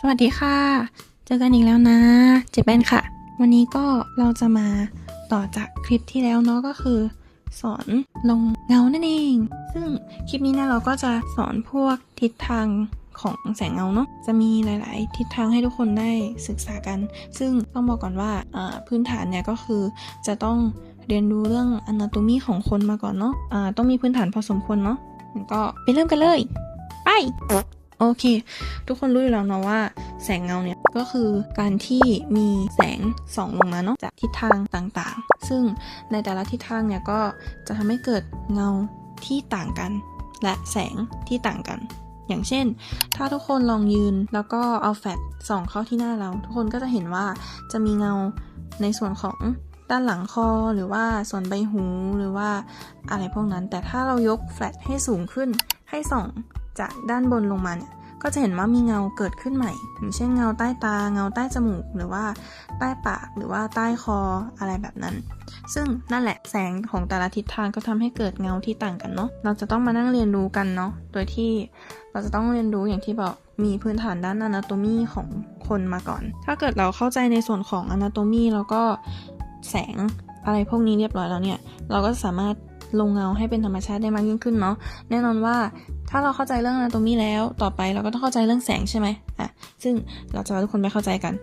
สวัสดีค่ะ เจอกันอีกแล้วนะ เจแปนค่ะ วันนี้ก็เราจะมาต่อจากคลิปที่แล้วเนาะก็คือ สอนลงเงานั่นเอง ซึ่งคลิปนี้เนี่ยเราก็จะสอนพวกทิศทางของแสงเงาเนาะจะมีหลาย ๆ ทิศทางให้ทุกคนได้ศึกษากัน ซึ่งต้องบอกก่อนว่าพื้นฐานเนี่ยก็คือจะต้องเรียนรู้เรื่อง anatomy ของคนมาก่อนเนาะอ่าต้องมีพื้นฐานพอสมควรเนาะก็ไปเริ่มกันเลย ไป โอเค ทุกคนรู้อยู่แล้วเนาะว่าแสงเงาเนี่ยก็คือการที่มีแสงส่องลงมาเนาะจากทิศทางต่างๆ ซึ่งในแต่ละทิศทางเนี่ยก็จะทำให้เกิดเงาที่ต่างกัน และแสงที่ต่างกัน อย่างเช่น ถ้าทุกคนลองยืนแล้วก็เอาแฟลชส่องเข้าที่หน้าเรา ทุกคนก็จะเห็นว่าจะมีเงาในส่วนของด้านหลังคอหรือว่าส่วนใบหูหรือว่าอะไรพวกนั้น แต่ถ้าเรายกแฟลชให้สูงขึ้นให้ส่อง จากด้านบนลงมาเนี่ยก็จะเห็นว่ามีเงาเกิดขึ้นใหม่ อย่างเช่นเงาใต้ตา เงาใต้จมูก หรือว่าใต้ปาก หรือว่าใต้คออะไรแบบนั้น ซึ่งนั่นแหละแสงของแต่ละทิศทางก็ทำให้เกิดเงาที่ต่างกันเนาะ เราจะต้องมานั่งเรียนรู้กันเนาะ โดยที่เราจะต้องเรียนรู้อย่างที่บอก มีพื้นฐานด้าน anatomy ของคนมาก่อน ถ้าเกิดเราเข้าใจในส่วนของ anatomy แล้วก็แสงอะไรพวกนี้เรียบร้อยแล้วเนี่ย เราก็สามารถ ลงเงาให้เป็นธรรมชาติได้มากยิ่งขึ้นเนาะแน่นอนว่าถ้าเราเข้าใจเรื่อง anatomy แล้วต่อไปเราก็ต้องเข้าใจเรื่องแสงใช่ไหมอะซึ่งเราจะพาทุกคนไปเข้าใจกัน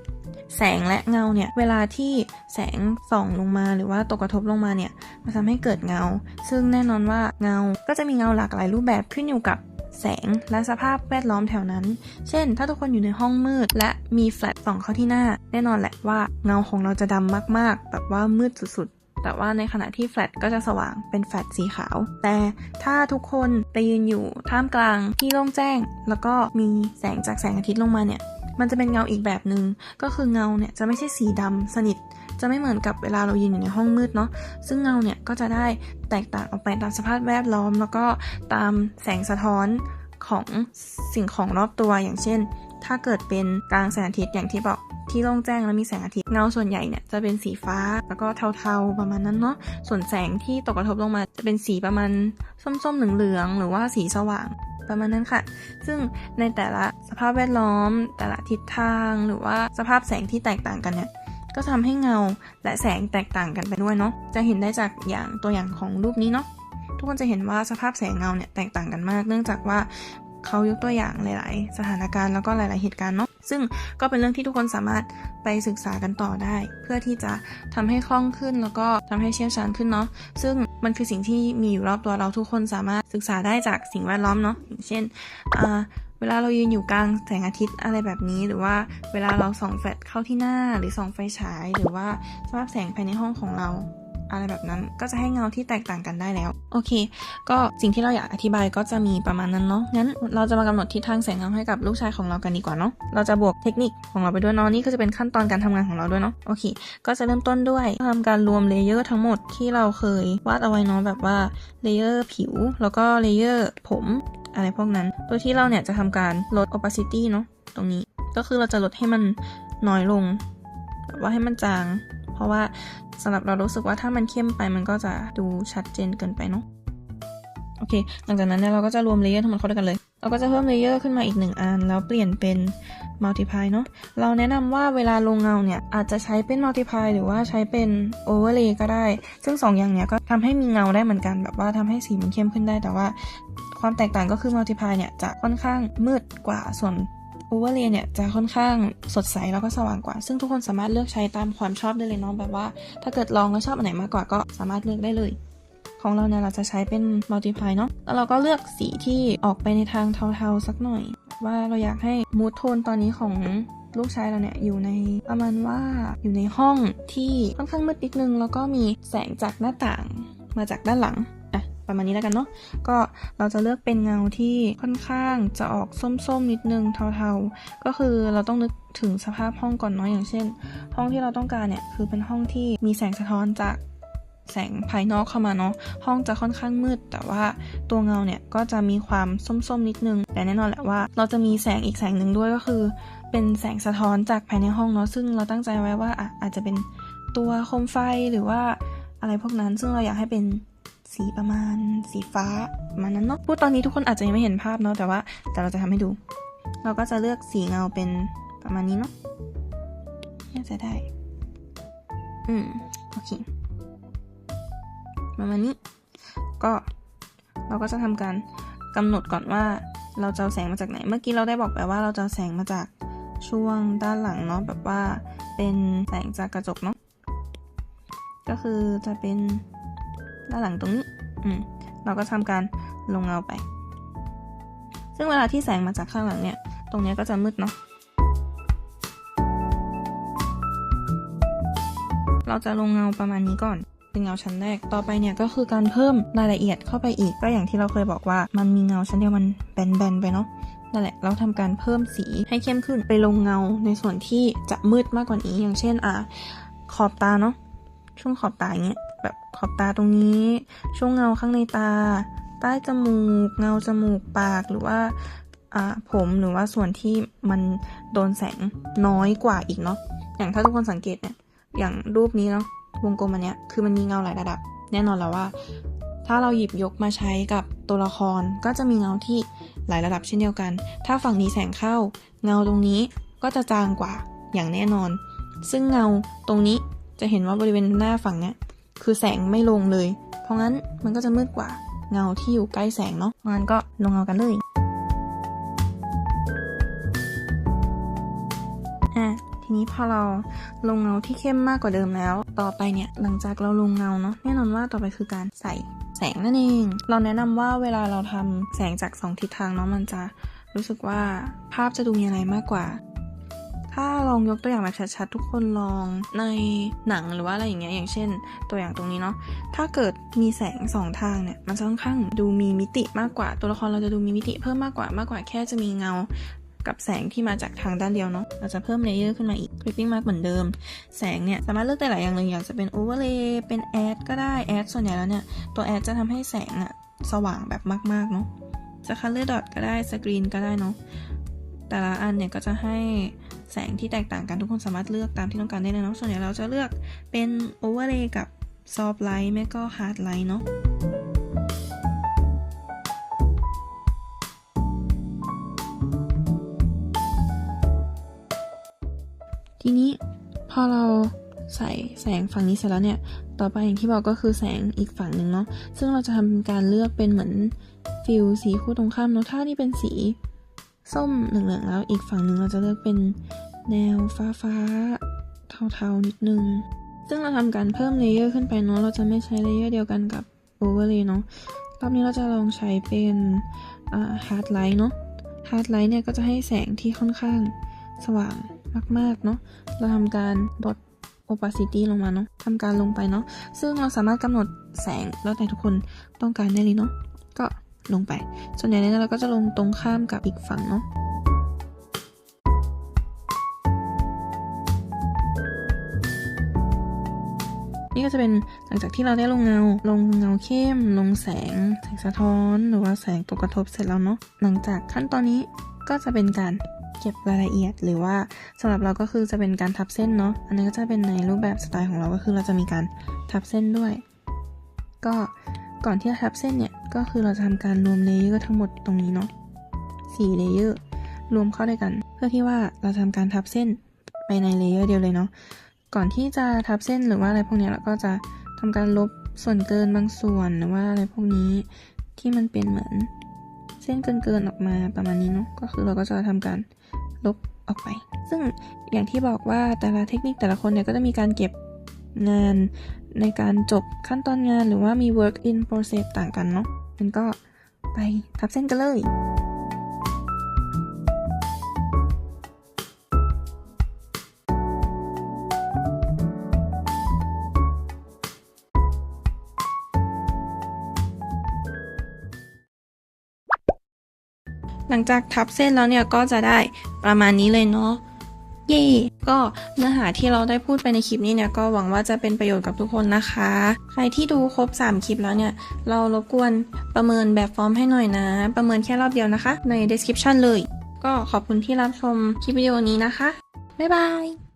แสงและเงาเนี่ยเวลาที่แสงส่องลงมาหรือว่าตกกระทบลงมาเนี่ยมันทำให้เกิดเงา ซึ่งแน่นอนว่าเงาก็จะมีเงาหลากหลายรูปแบบขึ้นอยู่กับแสงและสภาพแวดล้อมแถวนั้น เช่น ถ้าทุกคนอยู่ในห้องมืด และมีแฟลชส่องเข้าที่หน้า แน่นอนแหละว่าเงาของเราจะดำมากๆ แบบว่ามืดสุดๆ แต่ว่าในขณะที่แฟลชก็จะสว่างเป็นแฟลชสีขาว แต่ถ้าทุกคนไปยืนอยู่ท่ามกลางที่โล่งแจ้ง แล้วก็มีแสงจากแสงอาทิตย์ลงมาเนี่ย มันจะเป็นเงาอีกแบบหนึง่งก็คือเงาเนี่ยจะไม่ใช่สีดำสนิท จะไม่เหมือนกับเวลาเรายืนอยู่ในห้องมืดเนาะซึ่งเงาเนี่ยก็จะได้แตกต่างออกไปตามสภาพแวดล้อม แล้วก็ตามแสงสะท้อนของสิ่งของรอบตัวอย่างเช่น ถ้าเกิดเป็นกลางแสงอาทิตย์อย่างที่บอก ที่โล่งแจ้งแล้วมีแสงอาทิตย์เงาส่วนใหญ่เนี่ยจะเป็นสีฟ้าแล้วก็เทาๆประมาณนั้นเนาะส่วนแสงที่ตกกระทบลงมาจะเป็นสีประมาณส้มๆเหลืองๆหรือว่าสีสว่างประมาณนั้นค่ะ ซึ่งในแต่ละสภาพแวดล้อม แต่ละทิศทางหรือว่าสภาพแสงที่แตกต่างกันเนี่ยก็ทำให้เงาและแสงแตกต่างกันไปด้วยเนาะจะเห็นได้จากอย่างตัวอย่างของรูปนี้เนาะทุกคนจะเห็นว่าสภาพแสงเงาเนี่ยแตกต่างกันมาก เนื่องจากว่าเขายกตัวอย่างหลาย ๆ สถานการณ์แล้วก็หลาย ๆ เหตุการณ์เนาะ ซึ่งก็เป็นเรื่องที่ทุกคนสามารถไปศึกษากันต่อได้ เพื่อที่จะทำให้คล่องขึ้นแล้วก็ทำให้เชี่ยวชาญขึ้นเนาะซึ่งมันคือสิ่งที่มีอยู่รอบตัวเราทุกคนสามารถศึกษาได้จากสิ่งแวดล้อมเนาะอย่างเช่นเวลาเรายืนอยู่กลางแสงอาทิตย์อะไรแบบนี้ หรือว่าเวลาเราส่องแฟลชเข้าที่หน้าหรือส่องไฟฉาย หรือว่าสภาพแสงภายในห้องของเรา อะไรแบบนั้น ก็จะให้เงาที่แตกต่างกันได้แล้ว โอเค ก็สิ่งที่เราอยากอธิบายก็จะมีประมาณนั้นเนาะ งั้นเราจะมากำหนดทิศทางแสงเงาให้กับลูกชายของเรากันดีกว่าเนาะ เราจะบวกเทคนิคของเราไปด้วยเนาะ นี่ก็จะเป็นขั้นตอนการทำงานของเราด้วยเนาะ โอเค ก็จะเริ่มต้นด้วยทำการรวมเลเยอร์ทั้งหมดที่เราเคยวาดเอาไว้เนาะแบบว่าเลเยอร์ผิว แล้วก็เลเยอร์ผมอะไรพวกนั้น โดยที่เราเนี่ยจะทำการลด opacity เนาะตรงนี้ ก็คือเราจะลดให้มันน้อยลง แบบว่าให้มันจาง ราะว่าสำหรับเรารู้สึกว่าถ้ามันเข้มไปมันก็จะดูชัดเจนเกินไปเนาะโอเค หลังจากนั้นเนี่ยเราก็จะรวมเลเยอร์ทั้งหมดเข้าด้วยกันเลย เราก็จะเพิ่มเลเยอร์ขึ้นมาอีกหนึ่งอัน แล้วเปลี่ยนเป็น multiply เนาะ เราแนะนำว่าเวลาลงเงาเนี่ย อาจจะใช้เป็น multiply หรือว่าใช้เป็น overlay ก็ได้ ซึ่งสองอย่างเนี้ยก็ทำให้มีเงาได้เหมือนกัน แบบว่าทำให้สีมันเข้มขึ้นได้ แต่ว่าความแตกต่างก็คือ multiply เนี่ยจะค่อนข้างมืดกว่า ส่วน overlay เนี่ยจะค่อนข้างสดใสแล้วก็สว่างกว่า ซึ่งทุกคนสามารถเลือกใช้ตามความชอบได้เลยเนาะแบบว่า ถ้าเกิดลองแล้วชอบอันไหนมากกว่าก็สามารถเลือกได้เลย ของเราเนี่ยเราจะใช้เป็น multiply เนาะแล้วเราก็เลือกสีที่ออกไปในทางเทาๆสักหน่อย ว่าเราอยากให้ mood tone ตอนนี้ของลูกชายเราเนี่ยอยู่ในประมาณว่าอยู่ในห้องที่ค่อนข้างมืดนิดนึง แล้วก็มีแสงจากหน้าต่างมาจากด้านหลัง ประมาณนี้แล้วกันเนาะก็เราจะเลือกเป็นเงาที่ค่อนข้างจะออกส้มๆนิดนึงเทาๆ ก็คือเราต้องนึกถึงสภาพห้องก่อนเนาะอย่างเช่น ห้องที่เราต้องการเนี่ยคือเป็นห้องที่มีแสงสะท้อนจากแสงภายนอกเข้ามาเนาะห้องจะค่อนข้างมืด แต่ว่าตัวเงาเนี่ยก็จะมีความส้มๆนิดนึง แต่แน่นอนแหละว่า เราจะมีแสงอีกแสงหนึ่งด้วยก็คือ เป็นแสงสะท้อนจากภายในห้องเนาะซึ่งเราตั้งใจไว้ว่าอะอาจจะเป็นตัวโคมไฟหรือว่าอะไรพวกนั้นซึ่งเราอยากให้เป็น สีประมาณสีฟ้าประมาณนั้นเนาะพูดตอนนี้ทุกคนอาจจะยังไม่เห็นภาพเนาะแต่ว่าแต่เราจะทำให้ดู เราก็จะเลือกสีเงาเป็นประมาณนี้เนาะน่าจะได้ อืมโอเคประมาณนี้ ก็เราก็จะทำการกำหนดก่อนว่าเราจะแสงมาจากไหน เมื่อกี้เราได้บอกไปว่าเราจะแสงมาจากช่วงด้านหลังเนาะแบบว่าเป็นแสงจากกระจกเนาะก็คือจะเป็น ด้านหลังตรงนี้ อืม เราก็ทำการลงเงาไป ซึ่งเวลาที่แสงมาจากข้างหลังเนี่ย ตรงเนี้ยก็จะมืดเนาะ เราจะลงเงาประมาณนี้ก่อนเป็นเงาชั้นแรก ต่อไปเนี่ยก็คือการเพิ่มรายละเอียดเข้าไปอีก ก็อย่างที่เราเคยบอกว่า มันมีเงาชั้นเดียวมันแบนๆไปเนาะ นั่นแหละ เราทำการเพิ่มสีให้เข้มขึ้น ไปลงเงาในส่วนที่จะมืดมากกว่านี้ อย่างเช่น อะขอบตาเนาะ ช่วงขอบตาอย่างเงี้ย แบบขอบตาตรงนี้ ช่วงเงาข้างในตา ใต้จมูก เงาจมูกปากหรือว่าผมหรือว่าส่วนที่มันโดนแสงน้อยกว่าอีกเนาะอย่างถ้าทุกคนสังเกตเนี่ยอย่างรูปนี้เนาะวงกลมอันเนี้ยคือมันมีเงาหลายระดับ แน่นอนแล้วว่า ถ้าเราหยิบยกมาใช้กับตัวละครก็จะมีเงาที่หลายระดับเช่นเดียวกัน ถ้าฝั่งนี้แสงเข้า เงาตรงนี้ก็จะจางกว่าอย่างแน่นอน ซึ่งเงาตรงนี้จะเห็นว่าบริเวณหน้าฝั่งเนี้ย คือแสงไม่ลงเลย เพราะงั้นมันก็จะมืดกว่าเงาที่อยู่ใกล้แสงเนาะเพราะงั้นก็ลงเงากันเลยอะทีนี้พอเราลงเงาที่เข้มมากกว่าเดิมแล้ว ต่อไปเนี่ยหลังจากเราลงเงาเนาะแน่นอนว่าต่อไปคือการใส่แสงนั่นเอง เราแนะนำว่าเวลาเราทำแสงจากสองทิศทางเนาะมันจะรู้สึกว่าภาพจะดูมีอะไรมากกว่า ถ้าลองยกตัวอย่างแบบชัดๆทุกคนลองในหนังหรือว่าอะไรอย่างเงี้ยอย่างเช่น ตัวอย่างตรงนี้เนาะถ้าเกิดมีแสงสองทางเนี่ยมันจะค่อนข้างดูมีมิติมากกว่า ตัวละครเราจะดูมีมิติเพิ่มมากกว่ามากกว่าแค่จะมีเงากับแสงที่มาจากทางด้านเดียวเนาะเราจะเพิ่มเลเยอร์ขึ้นมาอีก clipping mark เหมือนเดิม แสงเนี่ย สามารถเลือกได้หลายอย่างเลยอยากจะเป็น overlay เป็น add ก็ได้ add ส่วนใหญ่แล้วเนี่ย ตัว add จะทำให้แสงอะสว่างแบบมาก ๆ เนาะจะ color dot ก็ได้ screen ก็ได้เนาะแต่ละอันเนี่ยก็จะให้ แสงที่แตกต่างกันทุกคนสามารถเลือกตามที่ต้องการได้เลยเนาะส่วนใหญ่เราจะเลือกเป็น overlay กับ soft light ไม่ก็ hard light เนาะทีนี้พอเราใส่แสงฝั่งนี้เสร็จแล้วเนี่ย ต่อไปอย่างที่บอกก็คือแสงอีกฝั่งหนึ่งเนาะ ซึ่งเราจะทำการเลือกเป็นเหมือนฟิลสีคู่ตรงข้ามเนาะ ถ้านี่เป็นสี ส้มเหลืองๆแล้วอีกฝั่งหนึ่งเราจะเลือกเป็นแนวฟ้าฟ้าๆเทาๆนิดนึง ซึ่งเราทำการเพิ่มเลเยอร์ขึ้นไปเนาะเราจะไม่ใช้เลเยอร์เดียวกันกับโอเวอร์เลยเนาะรอบนี้เราจะลองใช้เป็นฮาร์ดไลท์เนาะฮาร์ดไลท์เนี่ยก็จะให้แสงที่ค่อนข้างสว่างมากๆเนาะเราทำการลด opacity ลงมาเนาะทำการลงไปเนาะซึ่งเราสามารถกำหนดแสงแล้วแต่ทุกคนต้องการได้เลยเนาะก็ ลงไป ส่วนใหญ่เนี่ยเราก็จะลงตรงข้ามกับอีกฝั่งเนาะนี่ก็จะเป็นหลังจากที่เราได้ลงเงา ลงเงาเข้ม ลงแสง แสงสะท้อน หรือว่าแสงตกกระทบเสร็จแล้วเนาะ หลังจากขั้นตอนนี้ก็จะเป็นการเก็บรายละเอียด หรือว่าสำหรับเราก็คือจะเป็นการทับเส้นเนาะ อันนี้ก็จะเป็นในรูปแบบสไตล์ของเราก็คือเราจะมีการทับเส้นด้วย ก็ ก่อนที่จะทับเส้นเนี่ยก็คือเราจะทำการรวมเลเยอร์ทั้งหมดตรงนี้เนาะสี่เลเยอร์รวมเข้าด้วยกัน เพื่อที่ว่าเราจะทำการทับเส้นไปในเลเยอร์เดียวเลยเนาะก่อนที่จะทับเส้นหรือว่าอะไรพวกนี้เราก็จะทำการลบส่วนเกินบางส่วนหรือว่าอะไรพวกนี้ที่มันเป็นเหมือนเส้นเกินๆออกมาประมาณนี้เนาะก็คือเราก็จะทำการลบออกไป ซึ่งอย่างที่บอกว่าแต่ละเทคนิคแต่ละคนเนี่ยก็จะมีการเก็บงาน ในการจบขั้นตอนงานหรือว่ามี work in process ต่างกันเนาะมันก็ไปทับเส้นกันเลยหลังจากทับเส้นแล้วเนี่ยก็จะได้ประมาณนี้เลยเนาะ เย่ก็เนื้อหาที่เราได้พูดไปในคลิปนี้เนี่ยก็หวังว่าจะเป็นประโยชน์กับทุกคนนะคะ ใครที่ดูครบ 3 คลิปแล้วเนี่ย เรารบกวนประเมินแบบฟอร์มให้หน่อยนะ ประเมินแค่รอบเดียวนะคะ ใน description เลย ก็ขอบคุณที่รับชมคลิปวิดีโอนี้นะคะ บ๊ายบาย